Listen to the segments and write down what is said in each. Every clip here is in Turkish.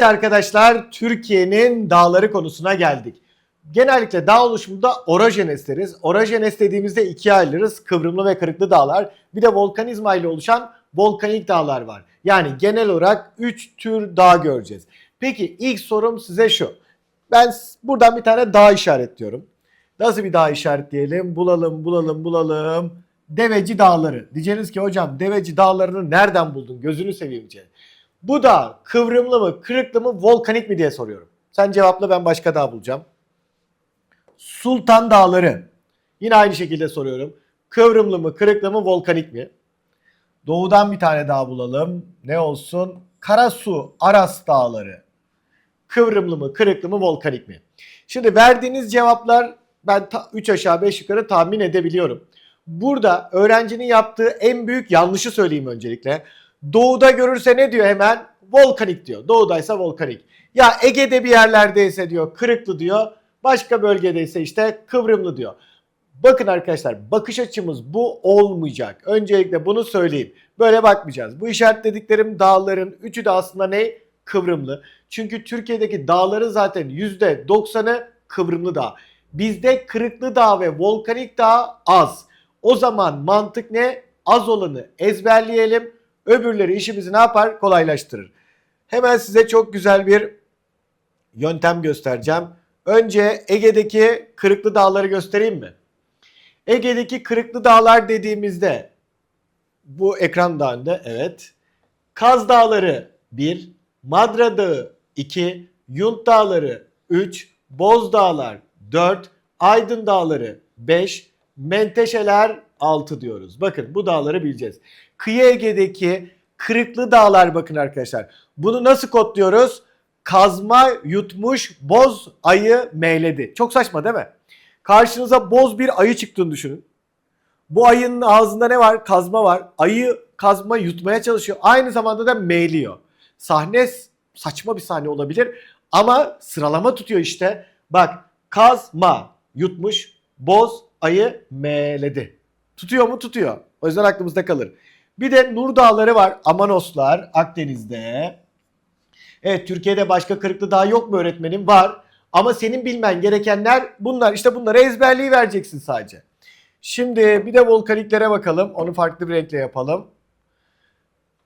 Evet arkadaşlar Türkiye'nin dağları konusuna geldik. Genellikle dağ oluşumunda orojenes deriz. Orojenes dediğimizde ikiye ayırırız. Kıvrımlı ve kırıklı dağlar. Bir de volkanizma ile oluşan volkanik dağlar var. Yani genel olarak 3 tür dağ göreceğiz. Peki ilk sorum size şu. Ben buradan bir tane dağ işaretliyorum. Nasıl bir dağ işaretleyelim? Bulalım, bulalım, bulalım. Deveci Dağları. Diyeceğiniz ki hocam Deveci Dağları'nı nereden buldun? Gözünü seveyim diye. Bu dağ kıvrımlı mı, kırıklı mı, volkanik mi diye soruyorum. Sen cevapla ben başka dağ bulacağım. Sultan Dağları. Yine aynı şekilde soruyorum. Kıvrımlı mı, kırıklı mı, volkanik mi? Doğudan bir tane daha bulalım. Ne olsun? Karasu, Aras Dağları. Kıvrımlı mı, kırıklı mı, volkanik mi? Şimdi verdiğiniz cevaplar ben 3 aşağı 5 yukarı tahmin edebiliyorum. Burada öğrencinin yaptığı en büyük yanlışı söyleyeyim öncelikle. Doğuda görürse ne diyor hemen? Volkanik diyor. Doğudaysa volkanik. Ya Ege'de bir yerlerdeyse diyor kırıklı diyor. Başka bölgedeyse işte kıvrımlı diyor. Bakın arkadaşlar bakış açımız bu olmayacak. Öncelikle bunu söyleyeyim. Böyle bakmayacağız. Bu işaretlediklerim dağların üçü de aslında ne? Kıvrımlı. Çünkü Türkiye'deki dağların zaten %90'ı kıvrımlı dağ. Bizde kırıklı dağ ve volkanik dağ az. O zaman mantık ne? Az olanı ezberleyelim. Öbürleri işimizi ne yapar? Kolaylaştırır. Hemen size çok güzel bir yöntem göstereceğim. Önce Ege'deki kırıklı dağları göstereyim mi? Ege'deki kırıklı dağlar dediğimizde bu ekran dağında evet. Kaz Dağları 1, Madra Dağı 2, Yunt Dağları 3, Boz Dağlar 4, Aydın Dağları 5, Menteşeler 6 diyoruz. Bakın bu dağları bileceğiz. Kıyı Ege'deki kırıklı dağlar bakın arkadaşlar. Bunu nasıl kodluyoruz? Kazma yutmuş boz ayı meyledi. Çok saçma değil mi? Karşınıza boz bir ayı çıktığını düşünün. Bu ayının ağzında ne var? Kazma var. Ayı kazma yutmaya çalışıyor. Aynı zamanda da meyliyor. Sahne saçma bir sahne olabilir ama sıralama tutuyor işte. Bak kazma yutmuş, boz ayı meyledi. Tutuyor mu? Tutuyor. O yüzden aklımızda kalır. Bir de Nur Dağları var. Amanoslar Akdeniz'de. Evet Türkiye'de başka kırıklı dağ yok mu öğretmenim? Var. Ama senin bilmen gerekenler bunlar. İşte bunları ezberliği vereceksin sadece. Şimdi bir de volkaniklere bakalım. Onu farklı bir renkle yapalım.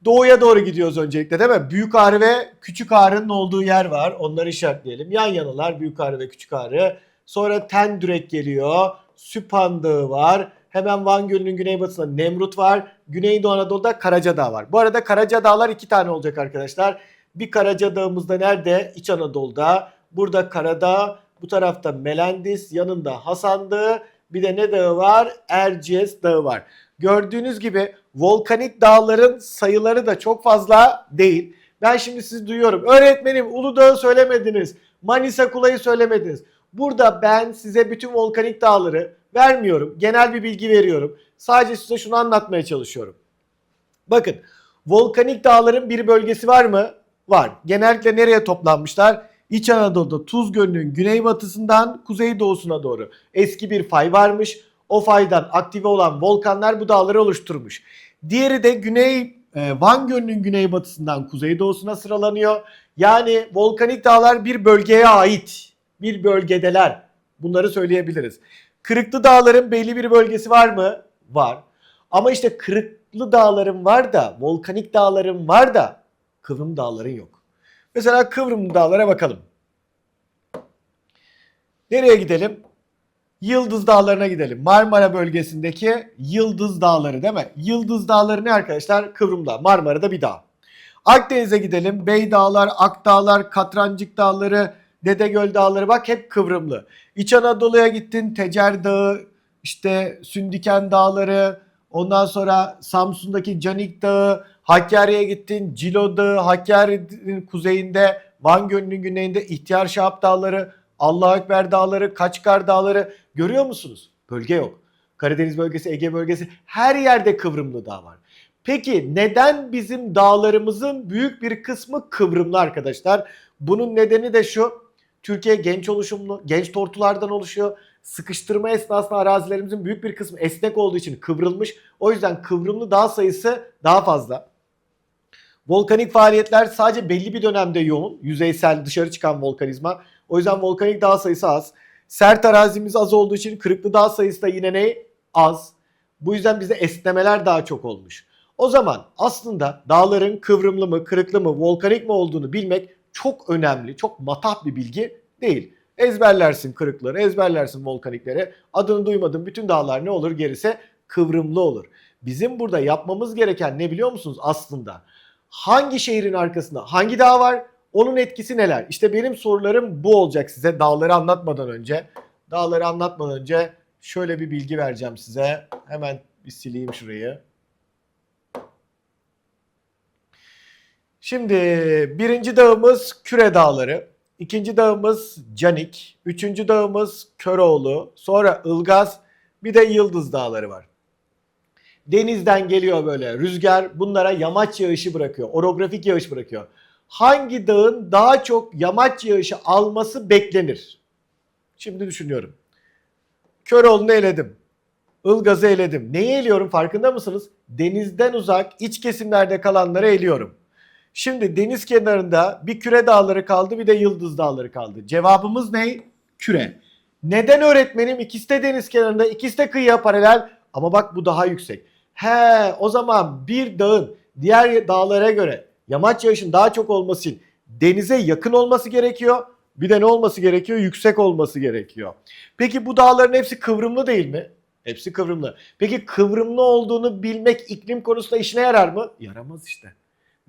Doğuya doğru gidiyoruz öncelikle değil mi? Büyük Ağrı ve Küçük Ağrı'nın olduğu yer var. Onları işaretleyelim. Yan yanalar Büyük Ağrı ve Küçük Ağrı. Sonra Tendürek geliyor. Süphan Dağı var. Hemen Van Gölü'nün güneybatısında Nemrut var. Güneydoğu Anadolu'da Karacadağ var. Bu arada Karacadağlar iki tane olacak arkadaşlar. Bir Karacadağ'ımız da nerede? İç Anadolu'da. Burada Karadağ, bu tarafta Melendis, yanında Hasan bir de ne dağı var? Erciyes Dağı var. Gördüğünüz gibi volkanik dağların sayıları da çok fazla değil. Ben şimdi sizi duyuyorum. Öğretmenim Uludağ'ı söylemediniz. Manisa Kulay'ı söylemediniz. Burada ben size bütün volkanik dağları vermiyorum. Genel bir bilgi veriyorum. Sadece size şunu anlatmaya çalışıyorum. Bakın volkanik dağların bir bölgesi var mı? Var. Genellikle nereye toplanmışlar? İç Anadolu'da Tuz Gölü'nün güneybatısından kuzeydoğusuna doğru eski bir fay varmış. O faydan aktive olan volkanlar bu dağları oluşturmuş. Diğeri de Güney e, Van Gölü'nün güneybatısından kuzeydoğusuna sıralanıyor. Yani volkanik dağlar bir bölgeye ait. Bir bölgedeler. Bunları söyleyebiliriz. Kırıklı dağların belli bir bölgesi var mı? Var. Ama işte kırıklı dağların var da, volkanik dağların var da kıvrım dağların yok. Mesela Kıvrımlı Dağlara bakalım. Nereye gidelim? Yıldız Dağları'na gidelim. Marmara bölgesindeki Yıldız Dağları değil mi? Yıldız Dağları ne arkadaşlar? Kıvrım Dağı. Marmara'da bir dağ. Akdeniz'e gidelim. Bey Dağlar, Ak Dağlar, Katrancık Dağları, Dedegöl Dağları bak hep kıvrımlı. İç Anadolu'ya gittin. Tecer Dağı, işte Sündiken Dağları, ondan sonra Samsun'daki Canik Dağı, Hakkari'ye gittin. Cilo Dağı, Hakkari'nin kuzeyinde, Van Gölü'nün güneyinde İhtiyar Şahap Dağları, Allahu Ekber Dağları, Kaçkar Dağları görüyor musunuz? Bölge yok. Karadeniz bölgesi, Ege bölgesi her yerde kıvrımlı dağ var. Peki neden bizim dağlarımızın büyük bir kısmı kıvrımlı arkadaşlar? Bunun nedeni de şu. Türkiye genç oluşumlu, genç tortulardan oluşuyor. Sıkıştırma esnasında arazilerimizin büyük bir kısmı esnek olduğu için kıvrılmış. O yüzden kıvrımlı dağ sayısı daha fazla. Volkanik faaliyetler sadece belli bir dönemde yoğun. Yüzeysel dışarı çıkan volkanizma. O yüzden volkanik dağ sayısı az. Sert arazimiz az olduğu için kırıklı dağ sayısı da yine ne? Az. Bu yüzden bizde esnemeler daha çok olmuş. O zaman aslında dağların kıvrımlı mı, kırıklı mı, volkanik mi olduğunu bilmek çok önemli, çok matah bir bilgi değil. Ezberlersin kırıkları, ezberlersin volkanikleri. Adını duymadığın bütün dağlar ne olur gerisi kıvrımlı olur. Bizim burada yapmamız gereken ne biliyor musunuz aslında? Hangi şehrin arkasında hangi dağ var? Onun etkisi neler? İşte benim sorularım bu olacak size dağları anlatmadan önce. Dağları anlatmadan önce şöyle bir bilgi vereceğim size. Hemen bir sileyim şurayı. Şimdi birinci dağımız Küre Dağları. ikinci dağımız Canik. Üçüncü dağımız Köroğlu. Sonra Ilgaz. Bir de Yıldız Dağları var. Denizden geliyor böyle rüzgar bunlara yamaç yağışı bırakıyor. Orografik yağış bırakıyor. Hangi dağın daha çok yamaç yağışı alması beklenir? Şimdi düşünüyorum. Köroğlu'nu eledim. Ilgaz'ı eledim. Neyi eliyorum farkında mısınız? Denizden uzak iç kesimlerde kalanları eliyorum. Şimdi deniz kenarında bir küre dağları kaldı bir de yıldız dağları kaldı. Cevabımız ne? Küre. Neden öğretmenim? İkisi de deniz kenarında, ikisi de kıyıya paralel ama bak bu daha yüksek. He o zaman bir dağın diğer dağlara göre yamaç yağışın daha çok olması için denize yakın olması gerekiyor. Bir de ne olması gerekiyor? Yüksek olması gerekiyor. Peki bu dağların hepsi kıvrımlı değil mi? Hepsi kıvrımlı. Peki kıvrımlı olduğunu bilmek iklim konusunda işine yarar mı? Yaramaz işte.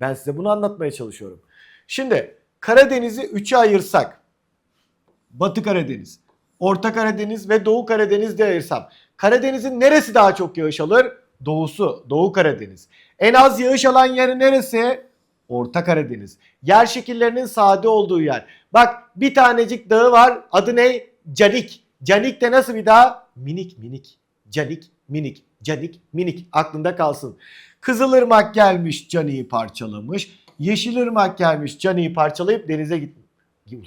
Ben size bunu anlatmaya çalışıyorum. Şimdi Karadeniz'i üçe ayırsak. Batı Karadeniz, Orta Karadeniz ve Doğu Karadeniz diye ayırsam. Karadeniz'in neresi daha çok yağış alır? Doğusu, Doğu Karadeniz. En az yağış alan yeri neresi? Orta Karadeniz. Yer şekillerinin sade olduğu yer. Bak bir tanecik dağı var. Adı ne? Canik. Canik de nasıl bir dağ? Minik minik. Canik minik. Canik minik. Aklında kalsın. Kızılırmak gelmiş Canik'i parçalamış. Yeşilırmak gelmiş Canik'i parçalayıp denize git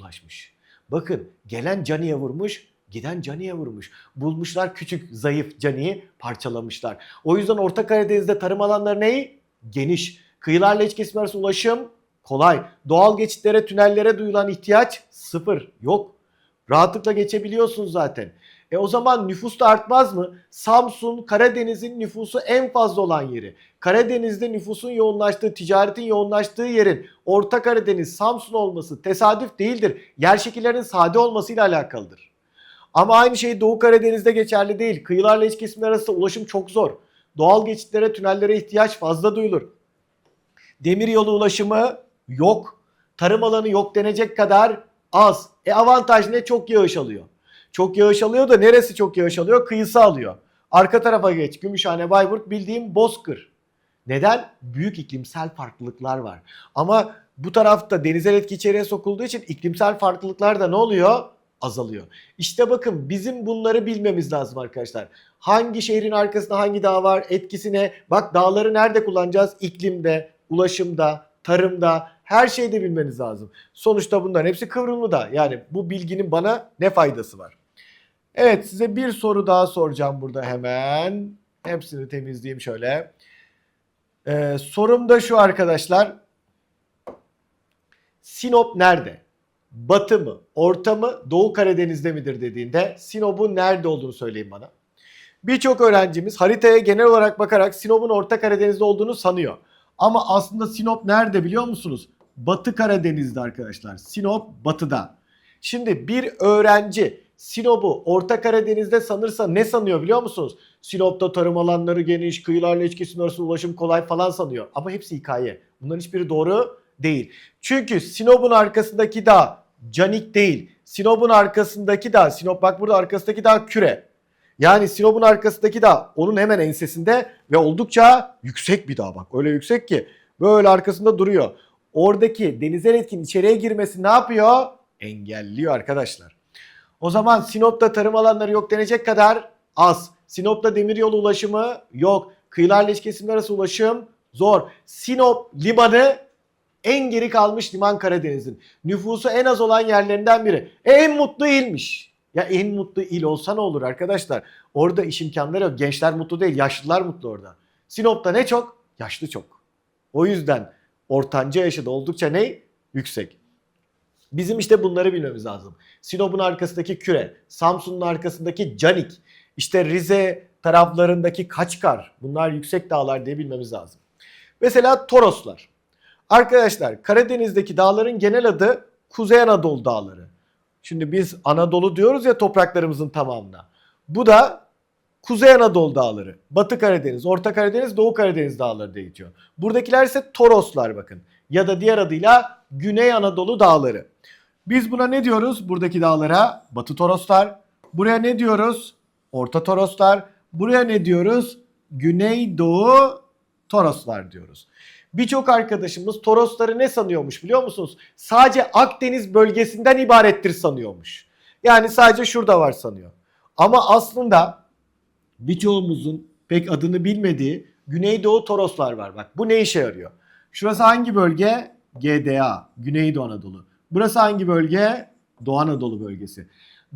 ulaşmış. Bakın gelen Canik'e vurmuş. Giden Canik'e vurmuş. Bulmuşlar küçük zayıf Canik'i parçalamışlar. O yüzden Orta Karadeniz'de tarım alanları neyi? Geniş. Kıyılarla iç kesim arası ulaşım kolay. Doğal geçitlere, tünellere duyulan ihtiyaç sıfır. Yok. Rahatlıkla geçebiliyorsun zaten. E o zaman nüfus da artmaz mı? Samsun Karadeniz'in nüfusu en fazla olan yeri. Karadeniz'de nüfusun yoğunlaştığı, ticaretin yoğunlaştığı yerin Orta Karadeniz, Samsun olması tesadüf değildir. Yer şekillerinin sade olmasıyla alakalıdır. Ama aynı şey Doğu Karadeniz'de geçerli değil. Kıyılarla iç kesimler arasında ulaşım çok zor. Doğal geçitlere, tünellere ihtiyaç fazla duyulur. Demiryolu ulaşımı yok. Tarım alanı yok denecek kadar az. E avantaj ne? Çok yağış alıyor. Çok yağış alıyor da neresi çok yağış alıyor? Kıyısı alıyor. Arka tarafa geç. Gümüşhane, Bayburt bildiğim bozkır. Neden? Büyük iklimsel farklılıklar var. Ama bu tarafta denizel etki içeriye sokulduğu için iklimsel farklılıklar da ne oluyor? Azalıyor. İşte bakın bizim bunları bilmemiz lazım arkadaşlar. Hangi şehrin arkasında hangi dağ var? Etkisi ne? Bak dağları nerede kullanacağız? İklimde, ulaşımda, tarımda, her şeyde bilmeniz lazım. Sonuçta bunların hepsi kıvrımlı da. Yani bu bilginin bana ne faydası var? Evet size bir soru daha soracağım burada hemen. Hepsini temizleyeyim şöyle. Ee, sorum da şu arkadaşlar. Sinop nerede? Batı mı, Orta mı, Doğu Karadeniz'de midir dediğinde Sinop'un nerede olduğunu söyleyin bana. Birçok öğrencimiz haritaya genel olarak bakarak Sinop'un Orta Karadeniz'de olduğunu sanıyor. Ama aslında Sinop nerede biliyor musunuz? Batı Karadeniz'de arkadaşlar. Sinop batıda. Şimdi bir öğrenci Sinop'u Orta Karadeniz'de sanırsa ne sanıyor biliyor musunuz? Sinop'ta tarım alanları geniş, kıyılarla iç kesim arası ulaşım kolay falan sanıyor. Ama hepsi hikaye. Bunların hiçbiri doğru değil. Çünkü Sinop'un arkasındaki dağ Canik değil. Sinop'un arkasındaki dağ, Sinop bak burada arkasındaki dağ Küre. Yani Sinop'un arkasındaki dağ onun hemen ensesinde ve oldukça yüksek bir dağ bak. Öyle yüksek ki böyle arkasında duruyor. Oradaki denizel etkin içeriye girmesi ne yapıyor? Engelliyor arkadaşlar. O zaman Sinop'ta tarım alanları yok denecek kadar az. Sinop'ta demiryolu ulaşımı yok. Kıyılarla iç kesimler arası ulaşım zor. Sinop limanı en geri kalmış liman Karadeniz'in. Nüfusu en az olan yerlerinden biri. E, en mutlu ilmiş. Ya en mutlu il olsa ne olur arkadaşlar? Orada iş imkanları yok. Gençler mutlu değil, yaşlılar mutlu orada. Sinop'ta ne çok? Yaşlı çok. O yüzden Ortanca yaşı da oldukça ne? Yüksek. Bizim işte bunları bilmemiz lazım. Sinop'un arkasındaki Küre, Samsun'un arkasındaki Canik, işte Rize taraflarındaki Kaçkar bunlar yüksek dağlar diye bilmemiz lazım. Mesela Toroslar. Arkadaşlar Karadeniz'deki dağların genel adı Kuzey Anadolu Dağları. Şimdi biz Anadolu diyoruz ya topraklarımızın tamamına. Bu da Kuzey Anadolu Dağları, Batı Karadeniz, Orta Karadeniz, Doğu Karadeniz Dağları diye geçiyor. Buradakiler ise Toroslar bakın. Ya da diğer adıyla Güney Anadolu Dağları. Biz buna ne diyoruz? Buradaki dağlara Batı Toroslar. Buraya ne diyoruz? Orta Toroslar. Buraya ne diyoruz? Güneydoğu Toroslar diyoruz. Birçok arkadaşımız Torosları ne sanıyormuş biliyor musunuz? Sadece Akdeniz bölgesinden ibarettir sanıyormuş. Yani sadece şurada var sanıyor. Ama aslında birçoğumuzun pek adını bilmediği Güneydoğu Toroslar var. Bak bu ne işe yarıyor? Şurası hangi bölge? GDA, Güneydoğu Anadolu. Burası hangi bölge? Doğu Anadolu bölgesi.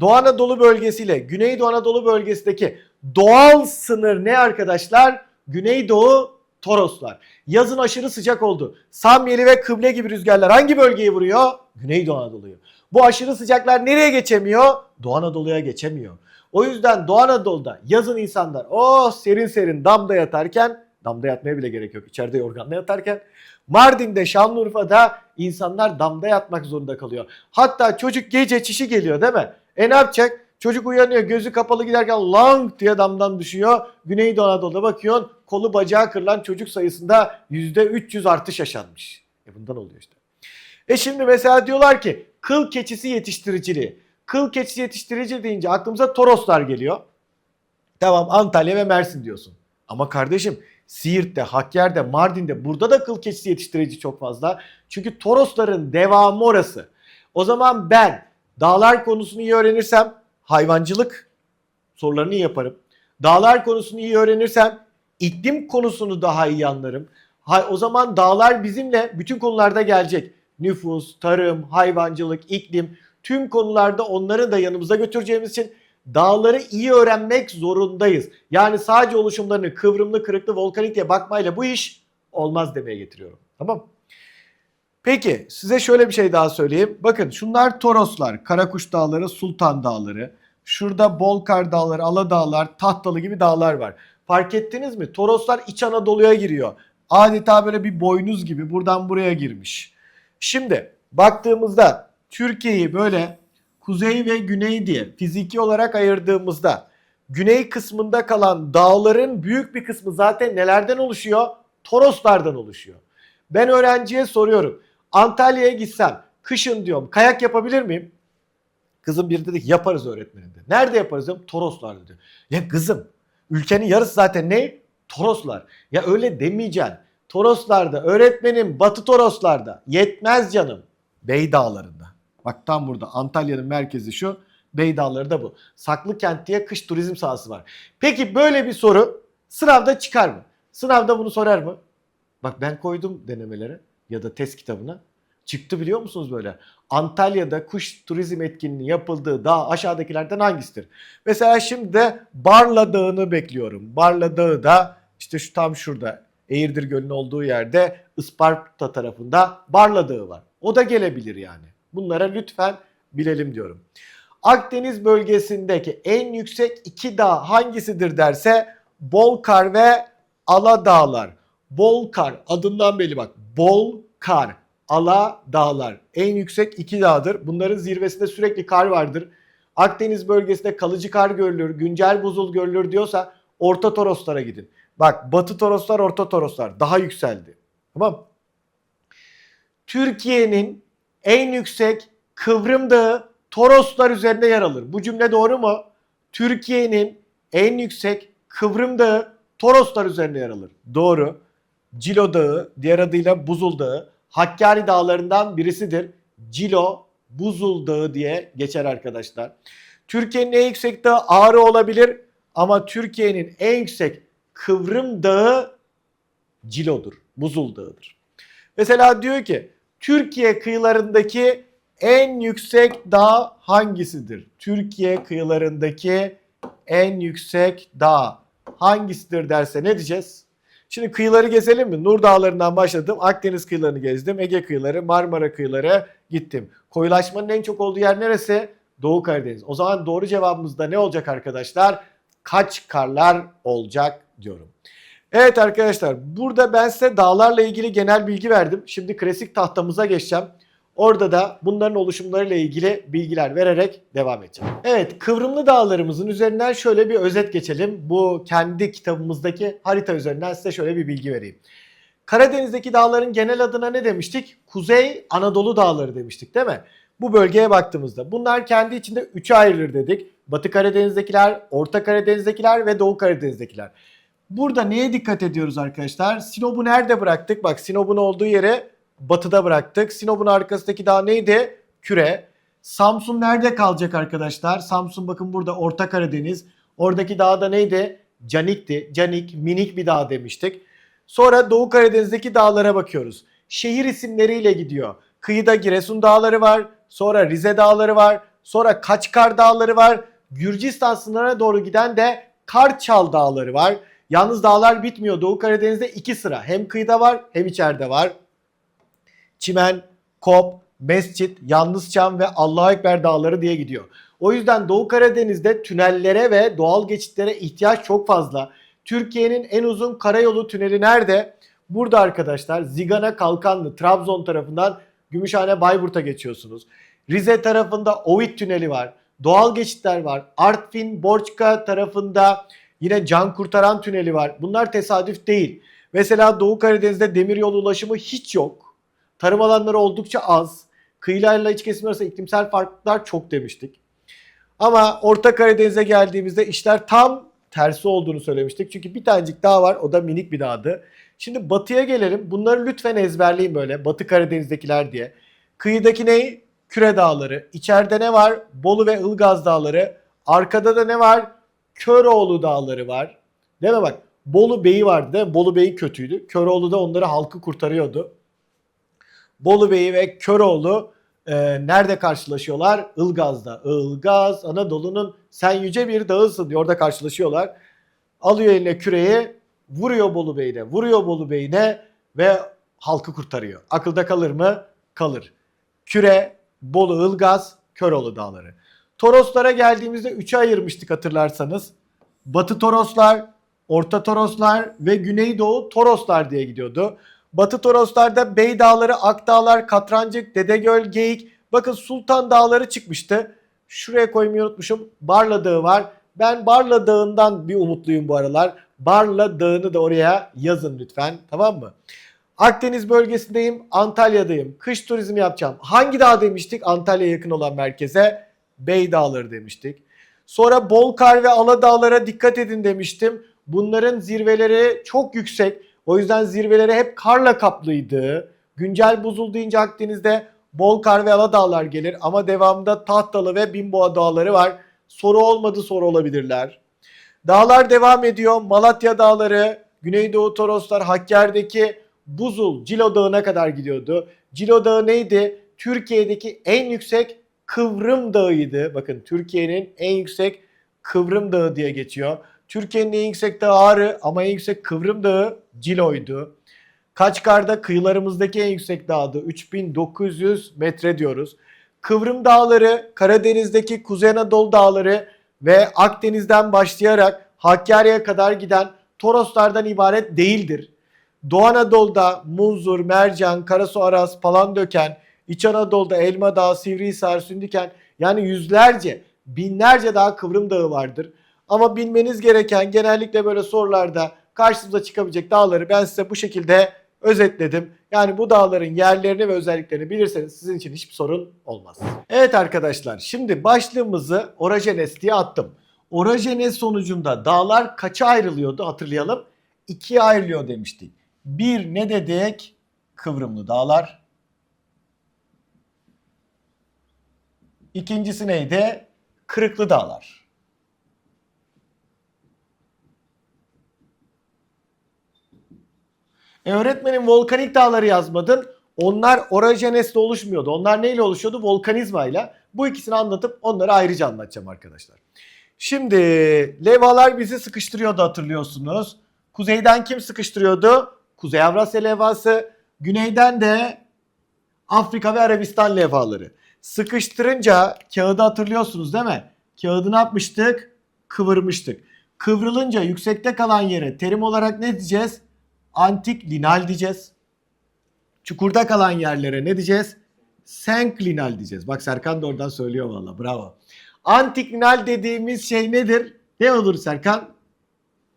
Doğu Anadolu bölgesi ile Güneydoğu Anadolu bölgesindeki doğal sınır ne arkadaşlar? Güneydoğu Toroslar. Yazın aşırı sıcak oldu. Samyeli ve kıble gibi rüzgarlar hangi bölgeyi vuruyor? Güneydoğu Anadolu'yu. Bu aşırı sıcaklar nereye geçemiyor? Doğu Anadolu'ya geçemiyor. O yüzden Doğu Anadolu'da yazın insanlar oh serin serin damda yatarken damda yatmaya bile gerek yok. İçeride yorganla yatarken Mardin'de Şanlıurfa'da insanlar damda yatmak zorunda kalıyor. Hatta çocuk gece çişi geliyor değil mi? E ne yapacak? Çocuk uyanıyor gözü kapalı giderken lang diye damdan düşüyor. Güneydoğu Anadolu'da bakıyorsun kolu bacağı kırılan çocuk sayısında %300 artış yaşanmış. E bundan oluyor işte. E şimdi mesela diyorlar ki kıl keçisi yetiştiriciliği. Kıl keçisi yetiştirici deyince aklımıza Toroslar geliyor. Tamam Antalya ve Mersin diyorsun. Ama kardeşim Siirt'te, Hakkari'de, Mardin'de burada da kıl keçisi yetiştirici çok fazla. Çünkü Torosların devamı orası. O zaman ben dağlar konusunu iyi öğrenirsem hayvancılık sorularını yaparım. Dağlar konusunu iyi öğrenirsem iklim konusunu daha iyi anlarım. Ha, o zaman dağlar bizimle bütün konularda gelecek. Nüfus, tarım, hayvancılık, iklim tüm konularda onları da yanımıza götüreceğimiz için dağları iyi öğrenmek zorundayız. Yani sadece oluşumlarını kıvrımlı, kırıklı, volkanik diye bakmayla bu iş olmaz demeye getiriyorum. Tamam Peki size şöyle bir şey daha söyleyeyim. Bakın şunlar Toroslar, Karakuş Dağları, Sultan Dağları. Şurada Bolkar Dağları, Ala Dağlar, Tahtalı gibi dağlar var. Fark ettiniz mi? Toroslar İç Anadolu'ya giriyor. Adeta böyle bir boynuz gibi buradan buraya girmiş. Şimdi baktığımızda Türkiye'yi böyle kuzey ve güney diye fiziki olarak ayırdığımızda güney kısmında kalan dağların büyük bir kısmı zaten nelerden oluşuyor? Toroslardan oluşuyor. Ben öğrenciye soruyorum. Antalya'ya gitsem kışın diyorum kayak yapabilir miyim? Kızım biri dedi ki yaparız öğretmenim dedi. Nerede yaparız diyorum. Toroslar dedi. Ya kızım ülkenin yarısı zaten ne? Toroslar. Ya öyle demeyeceksin. Toroslarda öğretmenim Batı Toroslarda yetmez canım. Bey Dağları'nda. Bak tam burada Antalya'nın merkezi şu. Bey Dağları da bu. Saklı Kent diye kış turizm sahası var. Peki böyle bir soru sınavda çıkar mı? Sınavda bunu sorar mı? Bak ben koydum denemelere ya da test kitabına. Çıktı biliyor musunuz böyle? Antalya'da kuş turizm etkinliği yapıldığı dağ aşağıdakilerden hangisidir? Mesela şimdi de Barla Dağı'nı bekliyorum. Barla Dağı da işte şu tam şurada Eğirdir Gölü'nün olduğu yerde Isparta tarafında Barla Dağı var. O da gelebilir yani. Bunlara lütfen bilelim diyorum. Akdeniz bölgesindeki en yüksek iki dağ hangisidir derse Bolkar ve Ala Dağlar. Bolkar adından belli bak. Bolkar. Ala Dağlar. En yüksek iki dağdır. Bunların zirvesinde sürekli kar vardır. Akdeniz bölgesinde kalıcı kar görülür, güncel buzul görülür diyorsa Orta Toroslara gidin. Bak Batı Toroslar, Orta Toroslar daha yükseldi. Tamam Türkiye'nin en yüksek Kıvrım Dağı Toroslar üzerinde yer alır. Bu cümle doğru mu? Türkiye'nin en yüksek Kıvrım Dağı Toroslar üzerinde yer alır. Doğru. Cilo Dağı, diğer adıyla Buzul Dağı, Hakkari Dağları'ndan birisidir. Cilo, Buzul Dağı diye geçer arkadaşlar. Türkiye'nin en yüksek dağı Ağrı olabilir ama Türkiye'nin en yüksek Kıvrım Dağı Cilo'dur, Buzul Dağı'dır. Mesela diyor ki Türkiye kıyılarındaki en yüksek dağ hangisidir? Türkiye kıyılarındaki en yüksek dağ hangisidir derse ne diyeceğiz? Şimdi kıyıları gezelim mi? Nur Dağları'ndan başladım. Akdeniz kıyılarını gezdim. Ege kıyıları, Marmara kıyıları gittim. Koyulaşmanın en çok olduğu yer neresi? Doğu Karadeniz. O zaman doğru cevabımız da ne olacak arkadaşlar? Kaç karlar olacak diyorum. Evet arkadaşlar burada ben size dağlarla ilgili genel bilgi verdim. Şimdi klasik tahtamıza geçeceğim. Orada da bunların oluşumlarıyla ilgili bilgiler vererek devam edeceğim. Evet kıvrımlı dağlarımızın üzerinden şöyle bir özet geçelim. Bu kendi kitabımızdaki harita üzerinden size şöyle bir bilgi vereyim. Karadeniz'deki dağların genel adına ne demiştik? Kuzey Anadolu Dağları demiştik değil mi? Bu bölgeye baktığımızda bunlar kendi içinde üçe ayrılır dedik. Batı Karadeniz'dekiler, Orta Karadeniz'dekiler ve Doğu Karadeniz'dekiler. Burada neye dikkat ediyoruz arkadaşlar? Sinop'u nerede bıraktık? Bak Sinop'un olduğu yere batıda bıraktık. Sinop'un arkasındaki dağ neydi? Küre. Samsun nerede kalacak arkadaşlar? Samsun bakın burada Orta Karadeniz. Oradaki dağ da neydi? Canik'ti. Canik minik bir dağ demiştik. Sonra Doğu Karadeniz'deki dağlara bakıyoruz. Şehir isimleriyle gidiyor. Kıyıda Giresun dağları var. Sonra Rize dağları var. Sonra Kaçkar dağları var. Gürcistan sınırına doğru giden de Karçal dağları var. Yalnız dağlar bitmiyor. Doğu Karadeniz'de iki sıra. Hem kıyıda var hem içeride var. Çimen, Kop, Mescit, Yalnızçam ve Allahu Ekber dağları diye gidiyor. O yüzden Doğu Karadeniz'de tünellere ve doğal geçitlere ihtiyaç çok fazla. Türkiye'nin en uzun karayolu tüneli nerede? Burada arkadaşlar Zigana Kalkanlı Trabzon tarafından Gümüşhane Bayburt'a geçiyorsunuz. Rize tarafında Ovid tüneli var. Doğal geçitler var. Artvin Borçka tarafında yine Can Kurtaran tüneli var. Bunlar tesadüf değil. Mesela Doğu Karadeniz'de demiryolu ulaşımı hiç yok. Tarım alanları oldukça az. Kıyılarla iç kesim arasında iklimsel farklılıklar çok demiştik. Ama Orta Karadeniz'e geldiğimizde işler tam tersi olduğunu söylemiştik. Çünkü bir tanecik dağ var o da minik bir dağdı. Şimdi batıya gelelim. Bunları lütfen ezberleyin böyle Batı Karadeniz'dekiler diye. Kıyıdaki ne? Küre Dağları. İçeride ne var? Bolu ve Ilgaz Dağları. Arkada da ne var? Köroğlu Dağları var. Değil mi bak? Bolu Bey'i vardı değil mi? Bolu Bey'i kötüydü. Köroğlu da onları halkı kurtarıyordu. Bolu Bey'i ve Köroğlu e, nerede karşılaşıyorlar? Ilgaz'da. Ilgaz Anadolu'nun sen yüce bir dağısın diyor. Orada karşılaşıyorlar. Alıyor eline küreği, vuruyor Bolu Bey'ine, vuruyor Bolu Bey'ine ve halkı kurtarıyor. Akılda kalır mı? Kalır. Küre, Bolu, Ilgaz, Köroğlu dağları. Toroslara geldiğimizde üçe ayırmıştık hatırlarsanız. Batı Toroslar, Orta Toroslar ve Güneydoğu Toroslar diye gidiyordu. Batı Toroslar'da Bey Dağları, Ak Dağlar, Katrancık, Dedegöl, Geyik. Bakın Sultan Dağları çıkmıştı. Şuraya koymayı unutmuşum. Barla Dağı var. Ben Barla Dağı'ndan bir umutluyum bu aralar. Barla Dağı'nı da oraya yazın lütfen. Tamam mı? Akdeniz bölgesindeyim. Antalya'dayım. Kış turizmi yapacağım. Hangi dağ demiştik? Antalya'ya yakın olan merkeze. Bey Dağları demiştik. Sonra Bolkar ve Aladağlara dikkat edin demiştim. Bunların zirveleri çok yüksek. O yüzden zirveleri hep karla kaplıydı. Güncel buzul deyince Akdeniz'de Bolkar ve Aladağlar gelir ama devamında Tahtalı ve Binboğa dağları var. Soru olmadı soru olabilirler. Dağlar devam ediyor. Malatya dağları, Güneydoğu Toroslar, Hakkari'deki Buzul, Cilo Dağı'na kadar gidiyordu. Cilo Dağı neydi? Türkiye'deki en yüksek Kıvrım Dağı'ydı. Bakın Türkiye'nin en yüksek Kıvrım Dağı diye geçiyor. Türkiye'nin en yüksek dağı Ağrı ama en yüksek Kıvrım Dağı Cilo'ydu. Kaçkar'da kıyılarımızdaki en yüksek dağdı. 3900 metre diyoruz. Kıvrım Dağları, Karadeniz'deki Kuzey Anadolu Dağları ve Akdeniz'den başlayarak Hakkari'ye kadar giden Toroslardan ibaret değildir. Doğu Anadolu'da Munzur, Mercan, Karasu Aras, Palandöken, İç Anadolu'da Elma Dağı, Sivrihisar, Sündüken yani yüzlerce, binlerce daha Kıvrım Dağı vardır. Ama bilmeniz gereken genellikle böyle sorularda karşınıza çıkabilecek dağları ben size bu şekilde özetledim. Yani bu dağların yerlerini ve özelliklerini bilirseniz sizin için hiçbir sorun olmaz. Evet arkadaşlar şimdi başlığımızı Orajenes diye attım. Orajenes sonucunda dağlar kaça ayrılıyordu hatırlayalım. İkiye ayrılıyor demiştik. Bir ne dedik? Kıvrımlı dağlar. İkincisi neydi? Kırıklı dağlar. E öğretmenin volkanik dağları yazmadın. Onlar orajenesle oluşmuyordu. Onlar neyle oluşuyordu? Volkanizmayla. Bu ikisini anlatıp onları ayrıca anlatacağım arkadaşlar. Şimdi levhalar bizi sıkıştırıyordu hatırlıyorsunuz. Kuzeyden kim sıkıştırıyordu? Kuzey Avrasya levhası. Güneyden de Afrika ve Arabistan levhaları. Sıkıştırınca kağıdı hatırlıyorsunuz değil mi? Kağıdı ne yapmıştık? Kıvırmıştık. Kıvrılınca yüksekte kalan yere terim olarak ne diyeceğiz? Antik linal diyeceğiz. Çukurda kalan yerlere ne diyeceğiz? Senklinal diyeceğiz. Bak Serkan da oradan söylüyor valla bravo. Antiklinal dediğimiz şey nedir? Ne olur Serkan?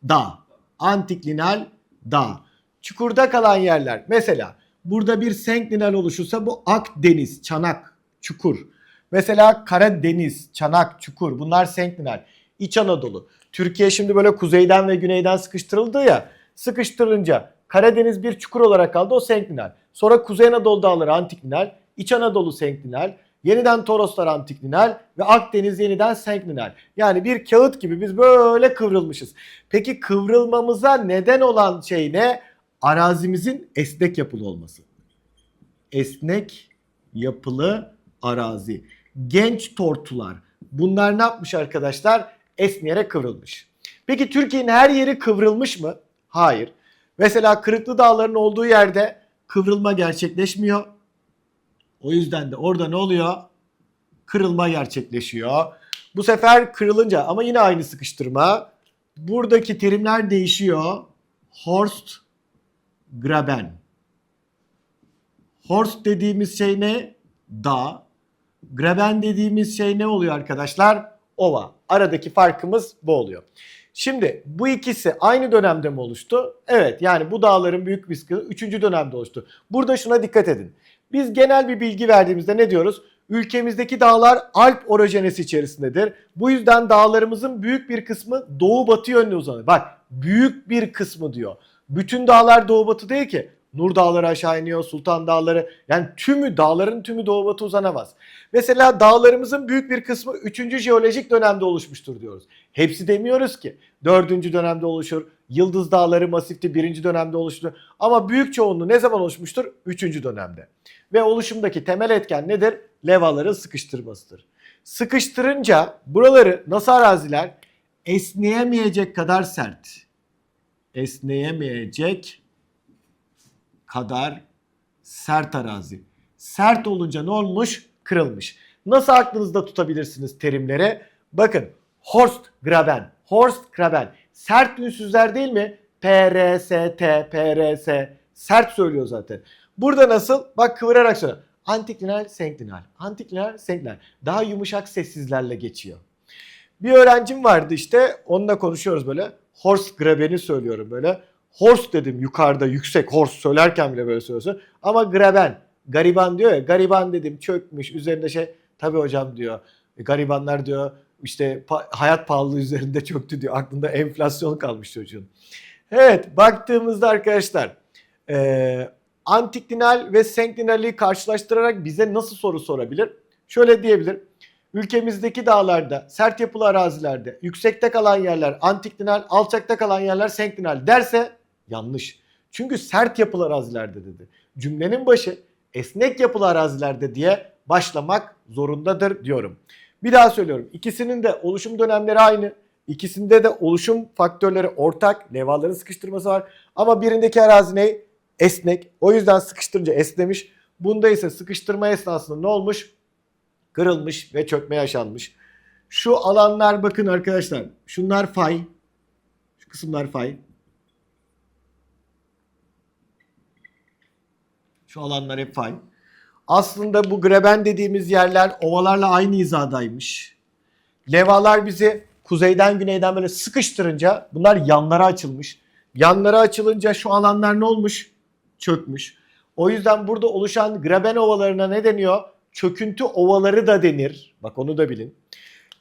Dağ. Antiklinal dağ. Çukurda kalan yerler. Mesela burada bir senklinal oluşursa bu Akdeniz, Çanak, Çukur. Mesela Karadeniz, Çanak, Çukur. Bunlar senklinal. İç Anadolu. Türkiye şimdi böyle kuzeyden ve güneyden sıkıştırıldı ya. Sıkıştırılınca Karadeniz bir çukur olarak kaldı o senklinal. Sonra Kuzey Anadolu dağları antiklinal, İç Anadolu senklinal, yeniden Toroslar antiklinal ve Akdeniz yeniden senklinal. Yani bir kağıt gibi biz böyle kıvrılmışız. Peki kıvrılmamıza neden olan şey ne? Arazimizin esnek yapılı olması. Esnek yapılı arazi. Genç tortular. Bunlar ne yapmış arkadaşlar? Esneyerek kıvrılmış. Peki Türkiye'nin her yeri kıvrılmış mı? Hayır. Mesela Kırıklı Dağların olduğu yerde kıvrılma gerçekleşmiyor. O yüzden de orada ne oluyor? Kırılma gerçekleşiyor. Bu sefer kırılınca ama yine aynı sıkıştırma. Buradaki terimler değişiyor. Horst, Graben. Horst dediğimiz şey ne? Dağ. Graben dediğimiz şey ne oluyor arkadaşlar? Ova. Aradaki farkımız bu oluyor. Şimdi bu ikisi aynı dönemde mi oluştu? Evet yani bu dağların büyük bir kısmı 3. dönemde oluştu. Burada şuna dikkat edin. Biz genel bir bilgi verdiğimizde ne diyoruz? Ülkemizdeki dağlar Alp orojenesi içerisindedir. Bu yüzden dağlarımızın büyük bir kısmı doğu batı yönlü uzanır. Bak büyük bir kısmı diyor. Bütün dağlar doğu batı değil ki. Nur dağları aşağı iniyor, Sultan dağları. Yani tümü dağların tümü doğu batı uzanamaz. Mesela dağlarımızın büyük bir kısmı 3. jeolojik dönemde oluşmuştur diyoruz. Hepsi demiyoruz ki. 4. dönemde oluşur. Yıldız dağları masifti 1. dönemde oluştu. Ama büyük çoğunluğu ne zaman oluşmuştur? 3. dönemde. Ve oluşumdaki temel etken nedir? Levaların sıkıştırmasıdır. Sıkıştırınca buraları nasıl araziler? Esneyemeyecek kadar sert. Esneyemeyecek kadar sert arazi. Sert olunca ne olmuş? Kırılmış. Nasıl aklınızda tutabilirsiniz terimleri? Bakın Horst Graben, Horst Graben. Sert ünsüzler değil mi? PRST, PRS. Sert söylüyor zaten. Burada nasıl? Bak kıvırarak söyle. Antiklinal, senklinal. Antiklinal, senklinal. Daha yumuşak sessizlerle geçiyor. Bir öğrencim vardı işte. Onunla konuşuyoruz böyle. Horst Graben'i söylüyorum böyle. Horst dedim yukarıda yüksek horst söylerken bile böyle söylüyorsun. Ama Graben, gariban diyor ya. Gariban dedim çökmüş üzerinde şey. Tabii hocam diyor. "e, Garibanlar diyor işte pa- hayat pahalılığı üzerinde çöktü diyor. Aklında enflasyon kalmış çocuğun. Evet baktığımızda arkadaşlar eee antiklinal ve senklinali karşılaştırarak bize nasıl soru sorabilir? Şöyle diyebilir. Ülkemizdeki dağlarda, sert yapılı arazilerde, yüksekte kalan yerler antiklinal, alçakta kalan yerler senklinal derse yanlış. Çünkü sert yapılı arazilerde dedi. Cümlenin başı esnek yapılı arazilerde diye başlamak zorundadır diyorum. Bir daha söylüyorum. İkisinin de oluşum dönemleri aynı. İkisinde de oluşum faktörleri ortak. Levaların sıkıştırması var. Ama birindeki arazi ne? Esnek. O yüzden sıkıştırınca esnemiş. Bunda ise sıkıştırma esnasında ne olmuş? Kırılmış ve çökme yaşanmış. Şu alanlar bakın arkadaşlar. Şunlar fay. Şu kısımlar fay. Şu alanlar hep fay. Aslında bu greben dediğimiz yerler ovalarla aynı hizadaymış. Levalar bizi kuzeyden güneyden böyle sıkıştırınca bunlar yanlara açılmış. Yanlara açılınca şu alanlar ne olmuş? Çökmüş. O yüzden burada oluşan graben ovalarına ne deniyor? Çöküntü ovaları da denir. Bak onu da bilin.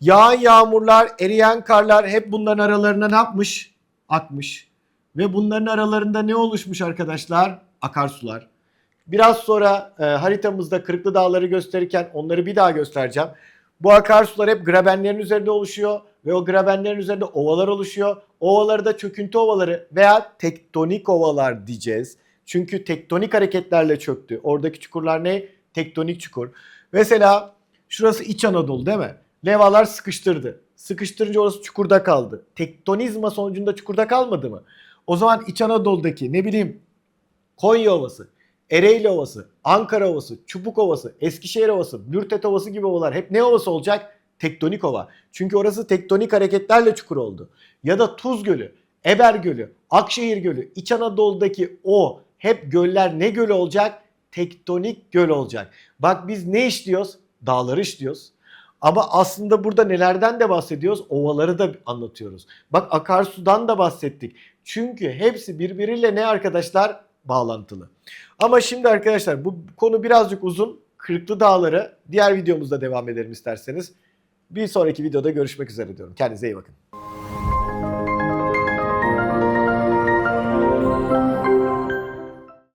Yağan yağmurlar, eriyen karlar hep bunların aralarına ne yapmış? Akmış. Ve bunların aralarında ne oluşmuş arkadaşlar? Akarsular. Biraz sonra e, haritamızda Kırıklı Dağları gösterirken onları bir daha göstereceğim. Bu akarsular hep grabenlerin üzerinde oluşuyor ve o grabenlerin üzerinde ovalar oluşuyor. Ovaları da çöküntü ovaları veya tektonik ovalar diyeceğiz. Çünkü tektonik hareketlerle çöktü. Oradaki çukurlar ne? Tektonik çukur. Mesela şurası İç Anadolu değil mi? Levalar sıkıştırdı. Sıkıştırınca orası çukurda kaldı. Tektonizma sonucunda çukurda kalmadı mı? O zaman İç Anadolu'daki ne bileyim Konya Ovası, Ereğli Ovası, Ankara Ovası, Çubuk Ovası, Eskişehir Ovası, Mürtet Ovası gibi ovalar hep ne ovası olacak? Tektonik ova. Çünkü orası tektonik hareketlerle çukur oldu. Ya da Tuz Gölü, Eber Gölü, Akşehir Gölü, İç Anadolu'daki o hep göller ne gölü olacak? Tektonik göl olacak. Bak biz ne işliyoruz? Dağları işliyoruz. Ama aslında burada nelerden de bahsediyoruz? Ovaları da anlatıyoruz. Bak akarsudan da bahsettik. Çünkü hepsi birbiriyle ne arkadaşlar? Bağlantılı. Ama şimdi arkadaşlar bu konu birazcık uzun. Kırıklı Dağları diğer videomuzda devam edelim isterseniz. Bir sonraki videoda görüşmek üzere diyorum. Kendinize iyi bakın.